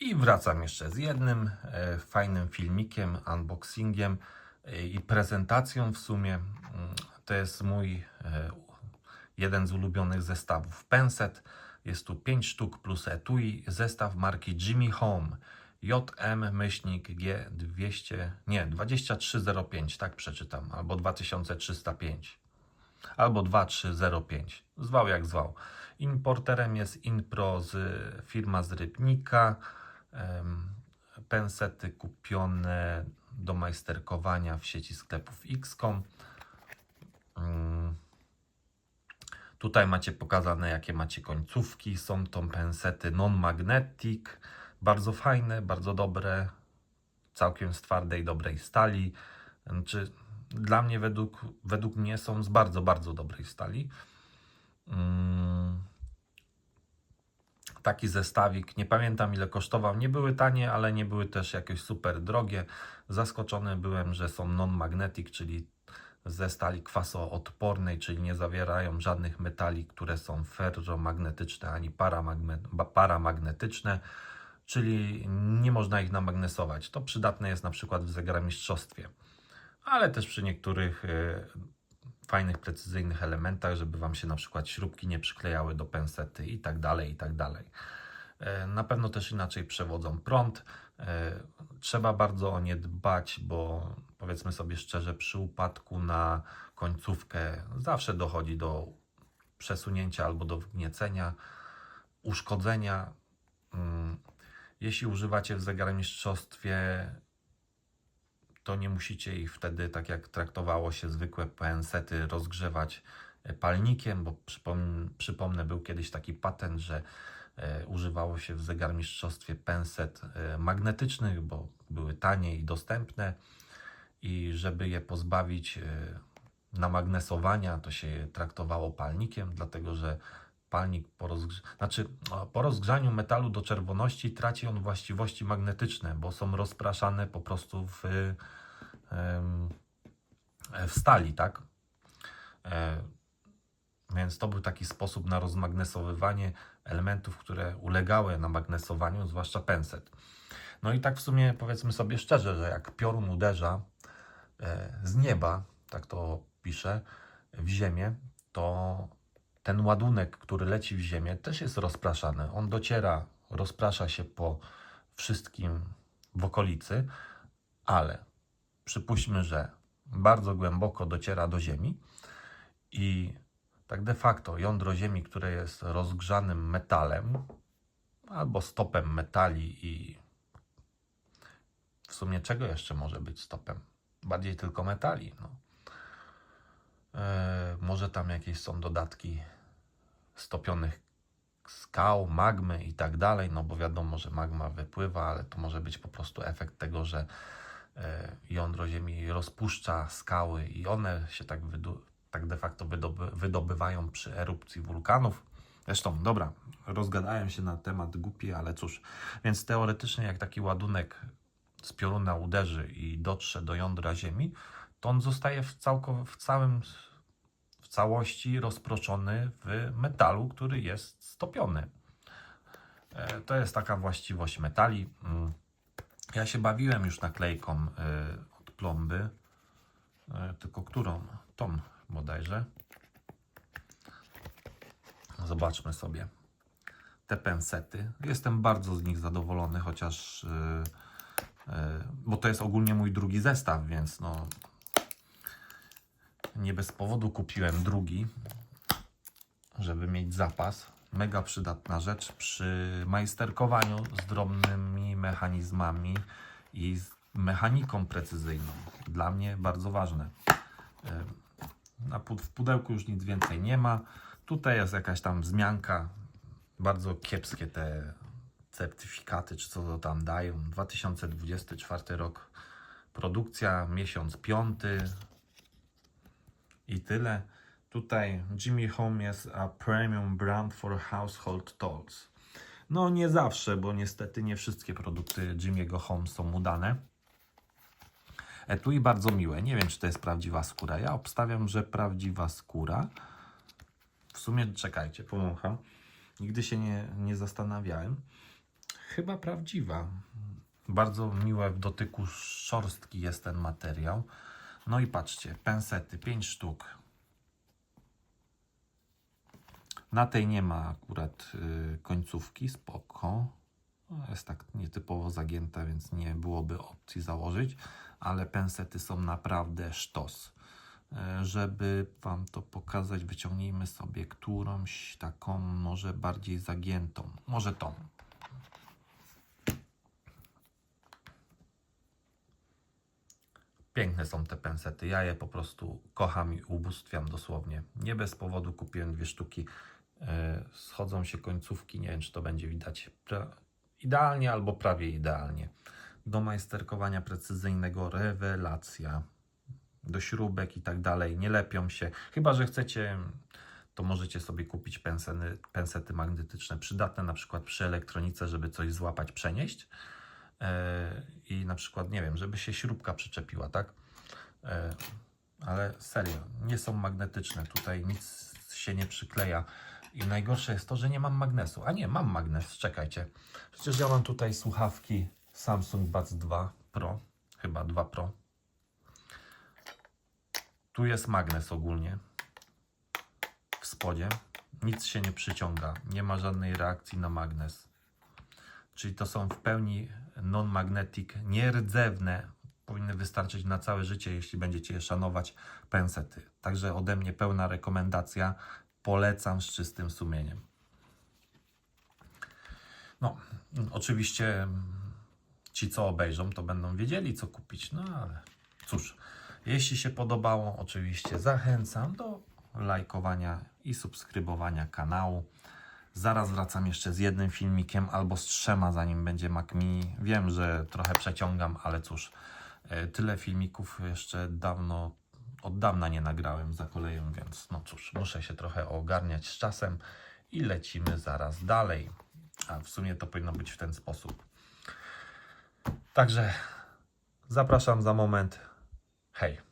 I wracam jeszcze z jednym e, fajnym filmikiem, unboxingiem e, i prezentacją w sumie. Mm, To jest mój e, jeden z ulubionych zestawów Penset. Jest tu 5 sztuk plus etui. Zestaw marki Jimmy Home. JM myślnik G200, nie, 2305, tak przeczytam, albo 2305 albo 2305. Zwał jak zwał. Importerem jest Inpro z firma z Rybnika. Pensety kupione do majsterkowania w sieci sklepów Xcom. Mm. Tutaj macie pokazane, jakie macie końcówki. Są to pensety non-magnetic. Bardzo fajne, bardzo dobre. Całkiem z twardej, dobrej stali. Znaczy, dla mnie, według, według mnie, są z bardzo, bardzo dobrej stali. Taki zestawik, nie pamiętam ile kosztował. Nie były tanie, ale nie były też jakieś super drogie. Zaskoczony byłem, że są non-magnetic, czyli ze stali kwasoodpornej, czyli nie zawierają żadnych metali, które są ferromagnetyczne ani paramagnetyczne, czyli nie można ich namagnesować. To przydatne jest na przykład w zegarmistrzostwie, ale też przy niektórych e, fajnych, precyzyjnych elementach, żeby Wam się na przykład śrubki nie przyklejały do pensety i tak dalej, i tak dalej. E, Na pewno też inaczej przewodzą prąd. E, Trzeba bardzo o nie dbać, bo powiedzmy sobie szczerze, przy upadku na końcówkę zawsze dochodzi do przesunięcia albo do wgniecenia, uszkodzenia. Mm, Jeśli używacie w zegarmistrzostwie, to nie musicie ich wtedy, tak jak traktowało się zwykłe pensety, rozgrzewać e, palnikiem, bo przypom przypomnę, był kiedyś taki patent, że e, używało się w zegarmistrzostwie penset magnetycznych, bo były tanie i dostępne. I żeby je pozbawić e, namagnesowania, to się je traktowało palnikiem, dlatego że palnik po, znaczy, o, po rozgrzaniu metalu do czerwoności traci on właściwości magnetyczne, bo są rozpraszane po prostu w, w stali, tak? E, Więc to był taki sposób na rozmagnesowywanie elementów, które ulegały namagnesowaniu, zwłaszcza penset. No i tak w sumie powiedzmy sobie szczerze, że jak piorun uderza e, z nieba, tak to pisze, w ziemię, to ten ładunek, który leci w ziemię, też jest rozpraszany. On dociera, rozprasza się po wszystkim w okolicy, ale przypuśćmy, że bardzo głęboko dociera do ziemi i tak de facto jądro ziemi, które jest rozgrzanym metalem albo stopem metali i w sumie czego jeszcze może być stopem? Bardziej tylko metali. No. E, może tam jakieś są dodatki stopionych skał, magmy i tak dalej, no bo wiadomo, że magma wypływa, ale to może być po prostu efekt tego, że jądro Ziemi rozpuszcza skały i one się tak, tak de facto wydoby- wydobywają przy erupcji wulkanów. Zresztą, dobra, rozgadałem się na temat głupi, ale cóż. Więc teoretycznie, jak taki ładunek z pioruna uderzy i dotrze do jądra Ziemi, to on zostaje w, całko- w całym w całości rozproszony w metalu, który jest stopiony. E, To jest taka właściwość metali. Ja się bawiłem już naklejką e, od plomby, e, tylko którą? Tą bodajże. Zobaczmy sobie te pensety. Jestem bardzo z nich zadowolony, chociaż e, bo to jest ogólnie mój drugi zestaw, więc no nie bez powodu kupiłem drugi, żeby mieć zapas. Mega przydatna rzecz przy majsterkowaniu z drobnymi mechanizmami i z mechaniką precyzyjną. Dla mnie bardzo ważne. E, w pudełku już nic więcej nie ma. Tutaj jest jakaś tam wzmianka. Bardzo kiepskie te certyfikaty, czy co to tam dają. 2024 rok produkcja, miesiąc piąty, i tyle. Tutaj Jimmy Home jest a premium brand for household tools. No nie zawsze, bo niestety nie wszystkie produkty Jimmy'ego Home są udane. Etui bardzo miłe. Nie wiem, czy to jest prawdziwa skóra. Ja obstawiam, że prawdziwa skóra. W sumie czekajcie, pomącham. Nigdy się nie, nie zastanawiałem. chyba prawdziwa. Bardzo miłe w dotyku szorstki jest ten materiał. No i patrzcie, pensety, 5 sztuk. Na tej nie ma akurat y, końcówki, spoko. Jest tak nietypowo zagięta, więc nie byłoby opcji założyć, ale pensety są naprawdę sztos. E, Żeby Wam to pokazać, wyciągnijmy sobie którąś taką może bardziej zagiętą. Może tą. Piękne są te pensety. Ja je po prostu kocham i ubóstwiam dosłownie. Nie bez powodu kupiłem dwie sztuki. E, Schodzą się końcówki. Nie wiem, czy to będzie widać idealnie albo prawie idealnie. Do majsterkowania precyzyjnego rewelacja. Do śrubek i tak dalej. Nie lepią się. Chyba, że chcecie, to możecie sobie kupić penseny, pensety magnetyczne przydatne na przykład przy elektronice, żeby coś złapać, przenieść. E, i na przykład, nie wiem, żeby się śrubka przyczepiła, tak? E, ale serio, nie są magnetyczne, tutaj nic się nie przykleja. I najgorsze jest to, że nie mam magnesu. A nie, mam magnes, czekajcie. Przecież ja mam tutaj słuchawki Samsung Buds 2 Pro, chyba 2 Pro. Tu jest magnes ogólnie w spodzie. Nic się nie przyciąga, nie ma żadnej reakcji na magnes. Czyli to są w pełni non-magnetic, nierdzewne. Powinny wystarczyć na całe życie, jeśli będziecie je szanować, pensety. Także ode mnie pełna rekomendacja. Polecam z czystym sumieniem. No, oczywiście mm, ci, co obejrzą, to będą wiedzieli, co kupić. No ale cóż, jeśli się podobało, oczywiście zachęcam do lajkowania i subskrybowania kanału. Zaraz wracam jeszcze z jednym filmikiem albo z trzema, zanim będzie Mac Mini. Wiem, że trochę przeciągam, ale cóż, e, tyle filmików jeszcze dawno, od dawna nie nagrałem za koleją, więc no cóż, muszę się trochę ogarniać z czasem i lecimy zaraz dalej. A w sumie to powinno być w ten sposób. Także zapraszam za moment. Hej.